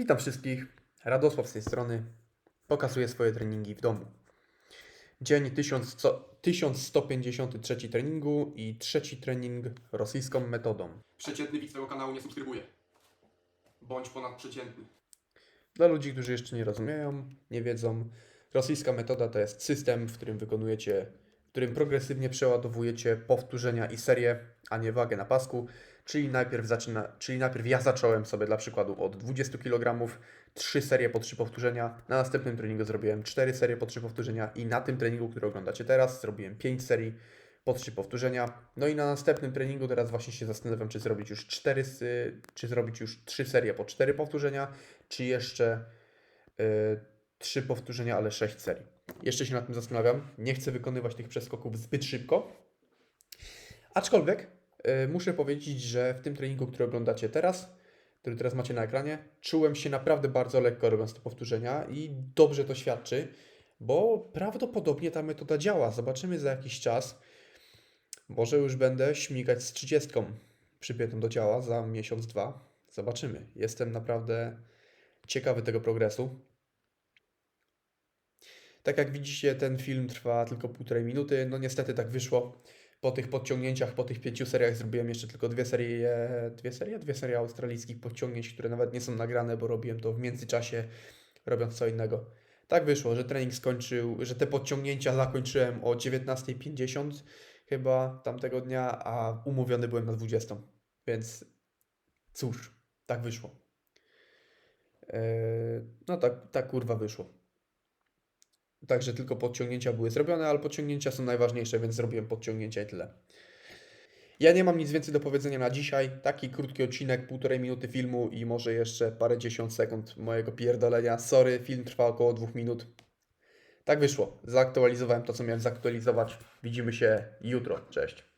Witam wszystkich. Radosław z tej strony. Pokazuję swoje treningi w domu. Dzień 1000 co- 1153 treningu i trzeci trening rosyjską metodą. Przeciętny widz tego kanału nie subskrybuje. Bądź ponadprzeciętny. Dla ludzi, którzy jeszcze nie rozumieją, nie wiedzą, rosyjska metoda to jest system, w którym wykonujecie, w którym progresywnie przeładowujecie powtórzenia i serie, a nie wagę na pasku. Czyli najpierw, zaczyna, czyli najpierw ja zacząłem sobie dla przykładu od 20 kg, 3 serie po 3 powtórzenia. Na następnym treningu zrobiłem 4 serie po 3 powtórzenia i na tym treningu, który oglądacie teraz, zrobiłem 5 serii po 3 powtórzenia. No i na następnym treningu teraz właśnie się zastanawiam, czy zrobić już 4, sy- czy zrobić już 3 serie po 4 powtórzenia, czy jeszcze y, 3 powtórzenia, ale 6 serii. Jeszcze się nad tym zastanawiam. Nie chcę wykonywać tych przeskoków zbyt szybko. Aczkolwiek y, muszę powiedzieć, że w tym treningu, który oglądacie teraz, który teraz macie na ekranie, czułem się naprawdę bardzo lekko robiąc te powtórzenia i dobrze to świadczy, bo prawdopodobnie ta metoda działa. Zobaczymy za jakiś czas. Może już będę śmigać z 30 przypiętą do ciała za miesiąc, dwa. Zobaczymy. Jestem naprawdę ciekawy tego progresu. Tak jak widzicie, ten film trwa tylko półtorej minuty. No niestety tak wyszło. Po tych podciągnięciach, po tych pięciu seriach zrobiłem jeszcze tylko dwie serie, dwie serie, dwie serie australijskich podciągnięć, które nawet nie są nagrane, bo robiłem to w międzyczasie, robiąc co innego. Tak wyszło, że trening skończył, że te podciągnięcia zakończyłem o 19.50 chyba tamtego dnia, a umówiony byłem na 20. Więc cóż, tak wyszło. Eee, no tak, tak kurwa wyszło. Także tylko podciągnięcia były zrobione, ale podciągnięcia są najważniejsze, więc zrobiłem podciągnięcia i tyle. Ja nie mam nic więcej do powiedzenia na dzisiaj. Taki krótki odcinek, półtorej minuty filmu i może jeszcze parę dziesiąt sekund mojego pierdolenia. Sorry, film trwa około dwóch minut. Tak wyszło. Zaktualizowałem to, co miałem zaktualizować. Widzimy się jutro. Cześć.